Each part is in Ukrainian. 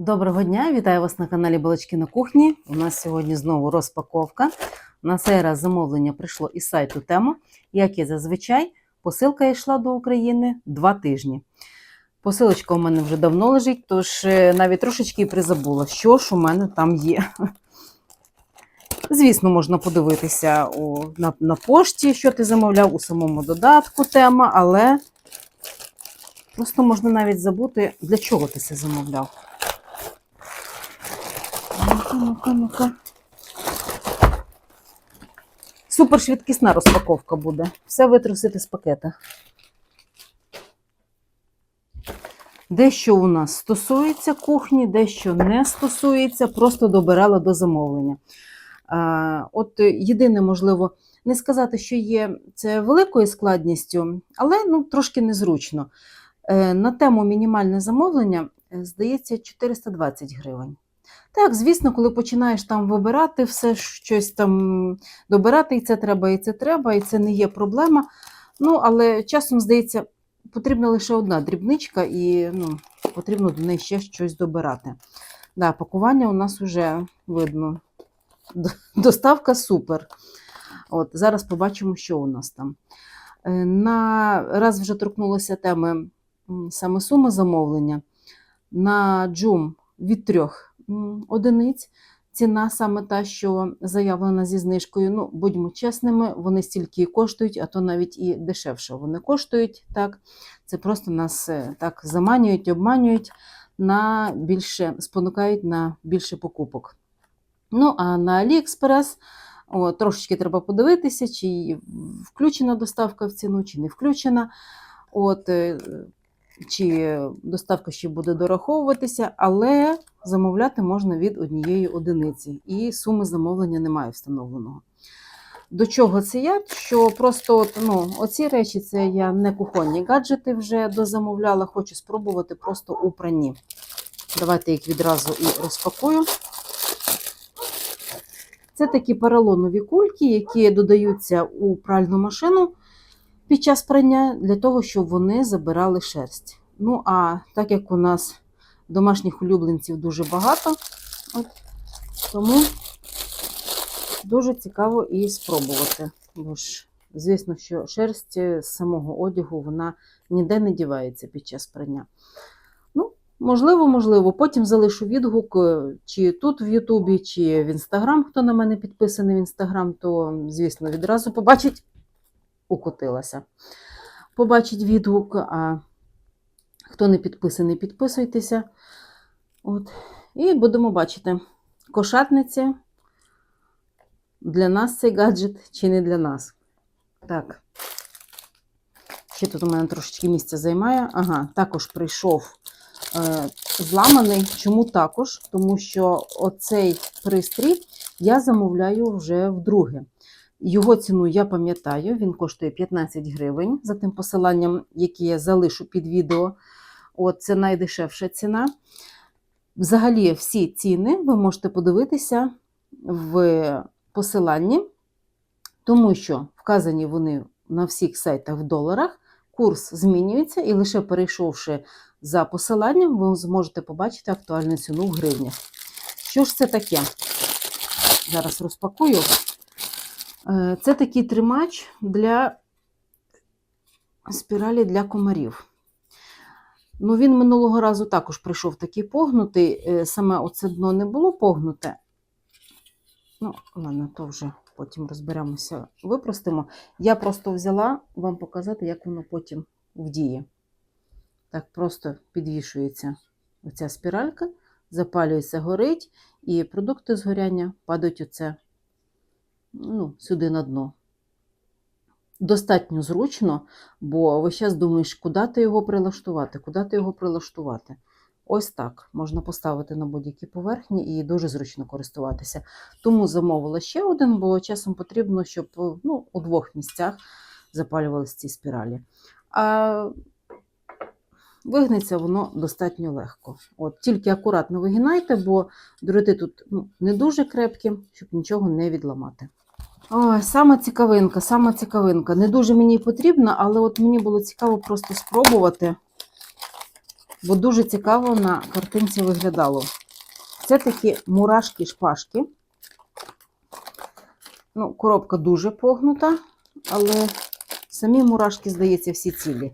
Доброго дня, вітаю вас на каналі Балачки на кухні. У нас сьогодні знову розпаковка. На цей раз замовлення прийшло із сайту Тема. Як і зазвичай, посилка йшла до України два тижні. Посилочка у мене вже давно лежить, тож е, навіть трошечки призабула, що ж у мене там є. Звісно, можна подивитися у, на, на пошті, що ти замовляв у самому додатку тема, але просто можна навіть забути, для чого ти це замовляв. Ну-ка, ну-ка. Супер розпаковка буде. Все витрусити з пакета. Дещо у нас стосується кухні, дещо не стосується, просто добирала до замовлення. От єдине, можливо, не сказати, що є це великою складністю, але ну, трошки незручно. Е, На тему мінімальне замовлення, е, здається, 420 гривень. Так, звісно, коли починаєш там вибирати все, щось там добирати, і це треба, і це треба, і це не є проблема. Ну, але часом, здається, потрібна лише одна дрібничка, і ну, потрібно до неї ще щось добирати. Да, пакування у нас вже видно. Доставка супер. От, зараз побачимо, що у нас там. Е, На раз вже торкнулося теми саме суми замовлення. На джум від трьох одиниць. Ціна саме та, що заявлена зі знижкою. Ну, будьмо чесними, вони стільки і коштують, а то навіть і дешевше вони коштують. Так, це просто нас е, так заманюють, обманюють на більше, спонукають на більше покупок. Ну, а на AliExpress о, трошечки треба подивитися, чи включена доставка в ціну, чи не включена. От, е, чи доставка ще буде дораховуватися, але замовляти можна від однієї одиниці, і суми замовлення немає встановленого. До чого це я? Що просто ну, оці речі це я не кухонні гаджети вже дозамовляла, хочу спробувати просто у пранні. Давайте їх відразу і розпакую. Це такі поролонові кульки, які додаються у пральну машину під час прання для того, щоб вони забирали шерсть. Ну, а так як у нас домашніх улюбленців дуже багато, от, тому дуже цікаво і спробувати. Бо ж, звісно, що шерсть з самого одягу вона ніде не дівається під час прання. Ну, можливо, можливо. Потім залишу відгук, е, чи тут в Ютубі, чи в Інстаграм, хто на мене підписаний в Інстаграм, то, звісно, відразу побачить, укотилася. Побачить відгук, а хто не підписаний, підписуйтеся. От. І будемо бачити, кошатниці для нас цей гаджет чи не для нас. Так. Ще тут у мене трошечки місця займає. Ага, також прийшов е, зламаний. Чому також? Тому що оцей пристрій я замовляю вже вдруге. Його ціну я пам'ятаю, він коштує 15 гривень за тим посиланням, яке я залишу під відео. От, це найдешевша ціна. Взагалі, всі ціни ви можете подивитися в посиланні, тому що вказані вони на всіх сайтах в доларах. Курс змінюється, і лише перейшовши за посиланням, ви зможете побачити актуальну ціну в гривнях. Що ж це таке? Зараз розпакую. Е, Це такий тримач для спіралі для комарів. Ну, він минулого разу також прийшов такий погнутий. Е, Саме оце дно не було погнуте. Ну, ладно, то вже потім розберемося, випростимо. Я просто взяла вам показати, як воно потім вдіє. Так просто підвішується оця спіралька, запалюється, горить, і продукти згоряння падають оце, ну, сюди на дно. Достатньо зручно, бо весь час думаєш, куди ти його прилаштувати, куди ти його прилаштувати. Ось так можна поставити на будь-які поверхні і дуже зручно користуватися. Тому замовила ще один, бо часом потрібно, щоб ну, у двох місцях запалювалися ці спіралі. А вигнеться воно достатньо легко. От, Тільки акуратно вигинайте, бо дроти тут ну, не дуже крепкі, щоб нічого не відламати. Ой, сама цікавинка, сама цікавинка. Не дуже мені потрібна, але от мені було цікаво просто спробувати. бо дуже цікаво на картинці виглядало. Це такі мурашки-шпажки. Ну, коробка дуже погнута, але самі мурашки, здається, всі цілі.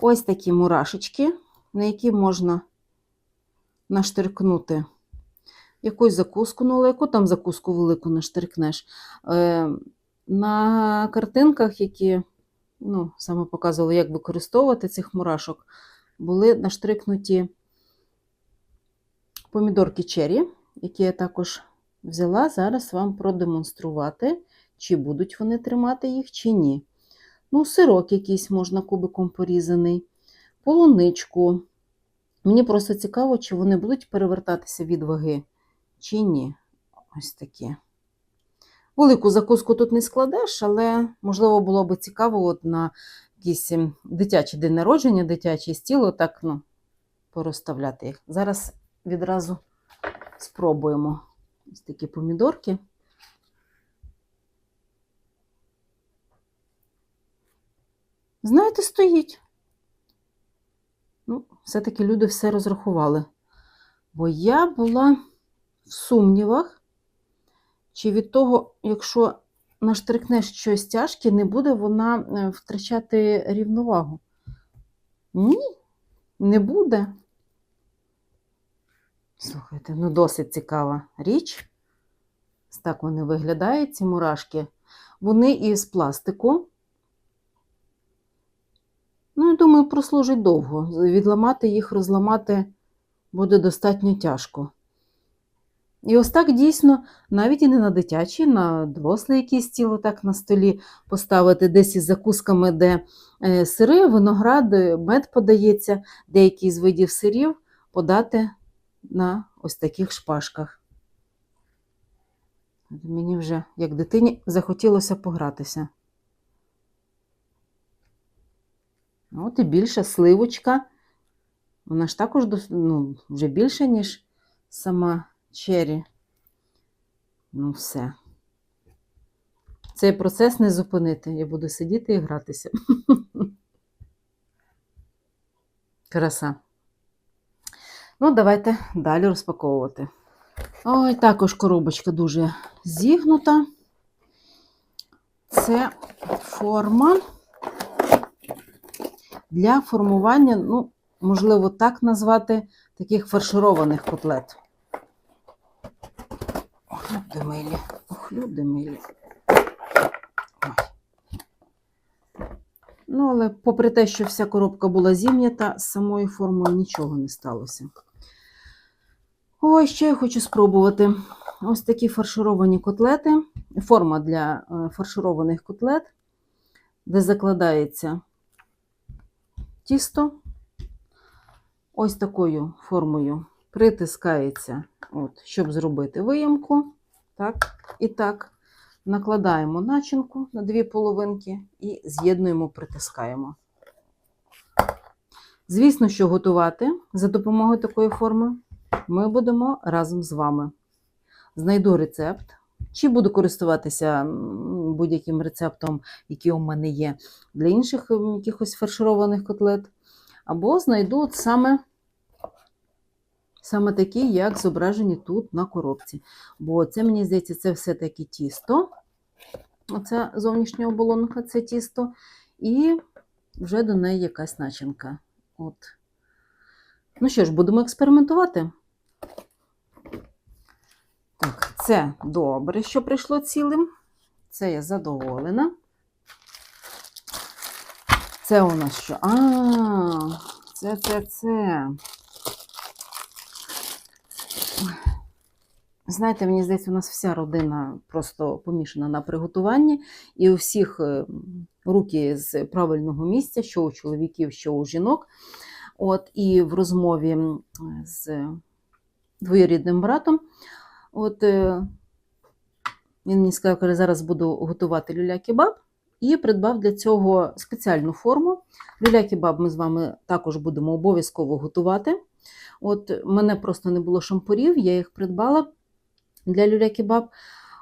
Ось такі мурашечки, на які можна наштрикнути якусь закуску, ну, але яку там закуску велику наштрикнеш. Е, на картинках, які ну, саме показували, як використовувати цих мурашок, були наштрикнуті помідорки чері, які я також взяла зараз вам продемонструвати, чи будуть вони тримати їх, чи ні. Ну, сирок якийсь можна кубиком порізаний, полуничку. Мені просто цікаво, чи вони будуть перевертатися від ваги, чи ні. Ось такі. Велику закуску тут не складеш, але, можливо, було б цікаво от на якийсь ем, дитячий день народження, дитячий стіл, так ну, порозставляти їх. Зараз відразу спробуємо ось такі помідорки. Знаєте, стоїть. Ну, все-таки люди все розрахували. Бо я була в сумнівах, чи від того, якщо наштрикнеш щось тяжке, не буде вона е, втрачати рівновагу. Ні, не буде. Слухайте, ну досить цікава річ. Так вони виглядають, ці мурашки. Вони із пластику. Ну, я думаю, прослужить довго. Відламати їх, розламати буде достатньо тяжко. І ось так дійсно, навіть і не на дитячий, на дорослий якийсь стіл так на столі поставити десь із закусками, де е, сири, виноград, е, мед подається, деякі з видів сирів подати на ось таких шпажках. Мені вже, як дитині, захотілося погратися. От і більша сливочка. Вона ж також ну, вже більша, ніж сама чері. Ну, все. Цей процес не зупинити. Я буду сидіти і гратися. Краса. Ну, давайте далі розпаковувати. Ой, також коробочка дуже зігнута. Це форма для формування, ну, можливо, так назвати, таких фаршированих котлет. Люди милі, ох, люди милі. Ой. Ну, але попри те, що вся коробка була зім'ята, з самою формою нічого не сталося. Ой, ще я хочу спробувати. Ось такі фаршировані котлети. Форма для е, фаршированих котлет, де закладається тісто. Ось такою формою притискається, от, щоб зробити виємку. Так, і так. Накладаємо начинку на дві половинки і з'єднуємо, притискаємо. Звісно, що готувати за допомогою такої форми ми будемо разом з вами. Знайду рецепт, чи буду користуватися будь-яким рецептом, який у мене є для інших якихось фаршированих котлет, або знайду от саме, саме такі, як зображені тут на коробці. Бо це, мені здається, це все-таки тісто. Оце зовнішня оболонка, це тісто, і вже до неї якась начинка. От. Ну що ж, будемо експериментувати. Так, це добре, що прийшло цілим. Це я задоволена. Це у нас що? А, це, це, це. Знаєте, мені здається, у нас вся родина просто помішана на приготуванні, і у всіх е, руки з правильного місця, що у чоловіків, що у жінок. От, і в розмові з двоюрідним братом, от, е, він мені сказав, каже, зараз буду готувати люля-кебаб, і придбав для цього спеціальну форму. Люля-кебаб ми з вами також будемо обов'язково готувати. От, мене просто не було шампурів, я їх придбала для люля-кебаб.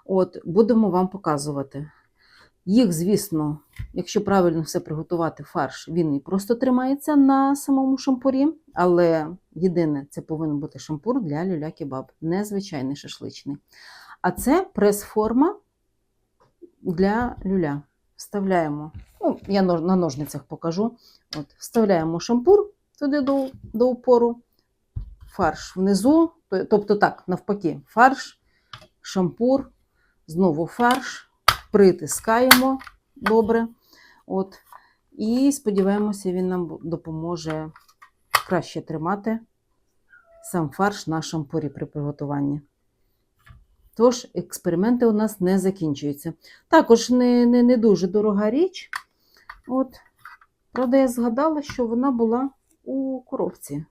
От, будемо вам показувати. Їх, звісно, якщо правильно все приготувати фарш, він і просто тримається на самому шампурі. Але єдине, це повинен бути шампур для люля-кебаб, незвичайний шашличний. А це прес-форма для люля. Вставляємо, ну, я на ножницях покажу. От, вставляємо шампур туди до, до упору, фарш внизу, тобто так, навпаки, фарш, шампур, знову фарш, притискаємо добре. От, і сподіваємося, він нам допоможе краще тримати сам фарш на шампурі при приготуванні. Тож, експерименти у нас не закінчуються. Також не, не, не дуже дорога річ. От. Правда, я згадала, що вона була у коробці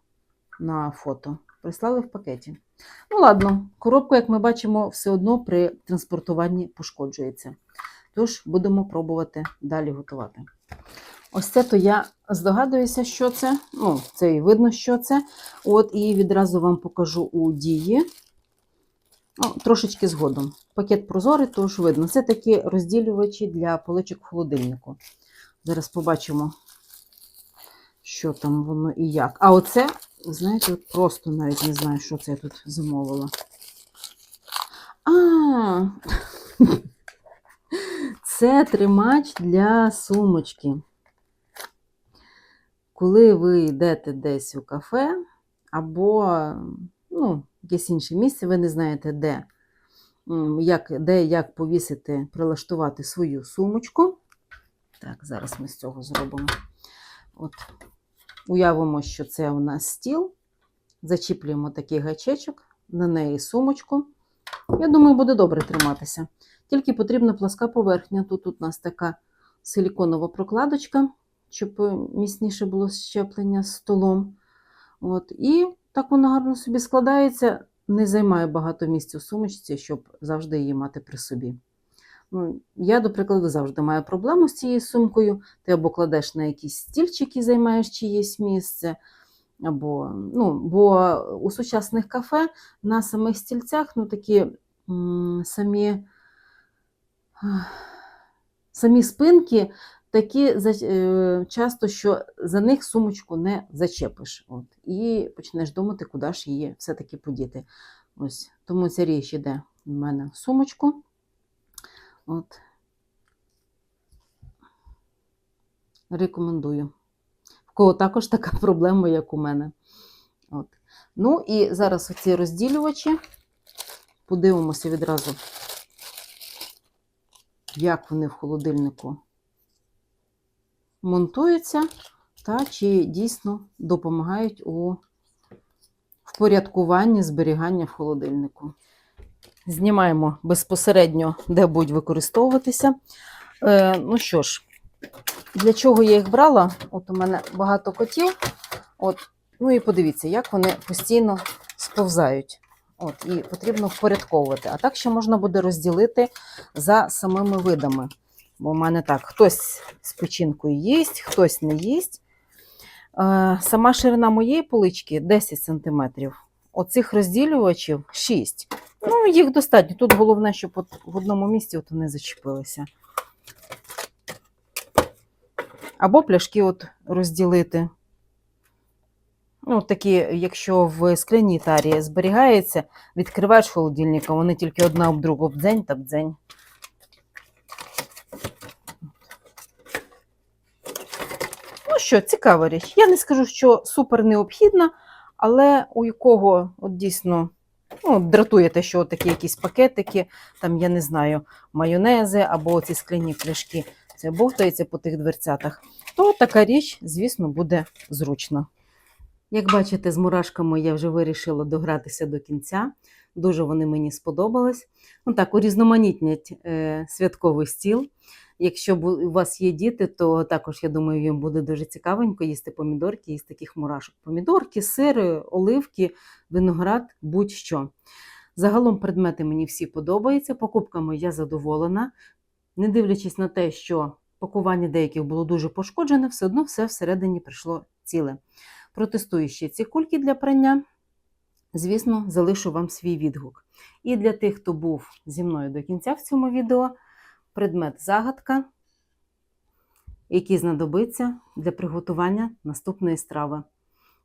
на фото. Прислали в пакеті. Ну, ладно, коробка, як ми бачимо, все одно при транспортуванні пошкоджується. Тож будемо пробувати далі готувати. Ось це то я здогадуюся, що це. Ну, це і видно, що це. От, і відразу вам покажу у дії. Ну, трошечки згодом. Пакет прозорий, тож видно. Це такі розділювачі для поличок в холодильнику. Зараз побачимо, що там воно і як. А оце, знаєте, просто навіть не знаю, що це я тут замовила. А, це тримач для сумочки. Коли ви йдете десь у кафе або ну, якесь інше місце, ви не знаєте, де, як, де як повісити, прилаштувати свою сумочку. Так, зараз ми з цього зробимо. От, уявимо, що це у нас стіл. Зачіплюємо такий гачечок, на неї сумочку. Я думаю, буде добре триматися. Тільки потрібна пласка поверхня. Тут у нас така силіконова прокладочка, щоб е, міцніше було щеплення столом. От, і так вона гарно собі складається, не займає багато місця у сумочці, щоб завжди її мати при собі. Ну, я, до прикладу, завжди маю проблему з цією сумкою. Ти або кладеш на якісь стільчики, займаєш чиєсь місце, або, ну, бо у сучасних кафе на самих стільцях ну, такі самі, самі спинки такі е, часто, що за них сумочку не зачепиш. От, і почнеш думати, куди ж її все-таки подіти. Ось, тому ця річ іде в мене в сумочку. От. Рекомендую. В кого також така проблема, як у мене. От. Ну і зараз оці розділювачі. Подивимося відразу, як вони в холодильнику монтуються, та чи дійсно допомагають у впорядкуванні зберігання в холодильнику. Знімаємо безпосередньо, де будуть використовуватися. Е, ну що ж, для чого я їх брала? От у мене багато котів. От, ну і подивіться, як вони постійно сповзають. От, і потрібно впорядковувати. А так ще можна буде розділити за самими видами. Бо в мене так, хтось з печінкою їсть, хтось не їсть. Е, сама ширина моєї полички 10 см. Оцих розділювачів 6 Ну, їх достатньо. Тут головне, щоб от в одному місці от вони зачепилися. Або пляшки от розділити. Ну, такі, якщо в скляній тарі зберігається, відкриваєш холодильник, а вони тільки одна об другу бдзень та бдзень. Ну що, цікава річ. Я не скажу, що супер необхідна, але у якого от дійсно ну, дратує що такі якісь пакетики, там, я не знаю, майонези або ці скляні пляшки, це бовтається по тих дверцятах, то така річ, звісно, буде зручна. Як бачите, з мурашками я вже вирішила догратися до кінця. Дуже вони мені сподобались. Ну так, урізноманітнять е, святковий стіл. Якщо у вас є діти, то також, я думаю, їм буде дуже цікавенько їсти помідорки із таких мурашок. Помідорки, сири, оливки, виноград, будь-що. Загалом предмети мені всі подобаються. Покупками я задоволена. Не дивлячись на те, що пакування деяких було дуже пошкоджене, все одно все всередині прийшло ціле. Протестую ще ці кульки для прання. Звісно, залишу вам свій відгук. І для тих, хто був зі мною до кінця в цьому відео, предмет загадка, який знадобиться для приготування наступної страви,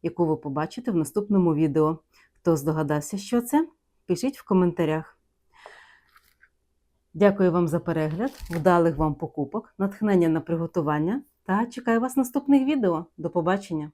яку ви побачите в наступному відео. Хто здогадався, що це, пишіть в коментарях. Дякую вам за перегляд, вдалих вам покупок, натхнення на приготування та чекаю вас наступних відео. До побачення!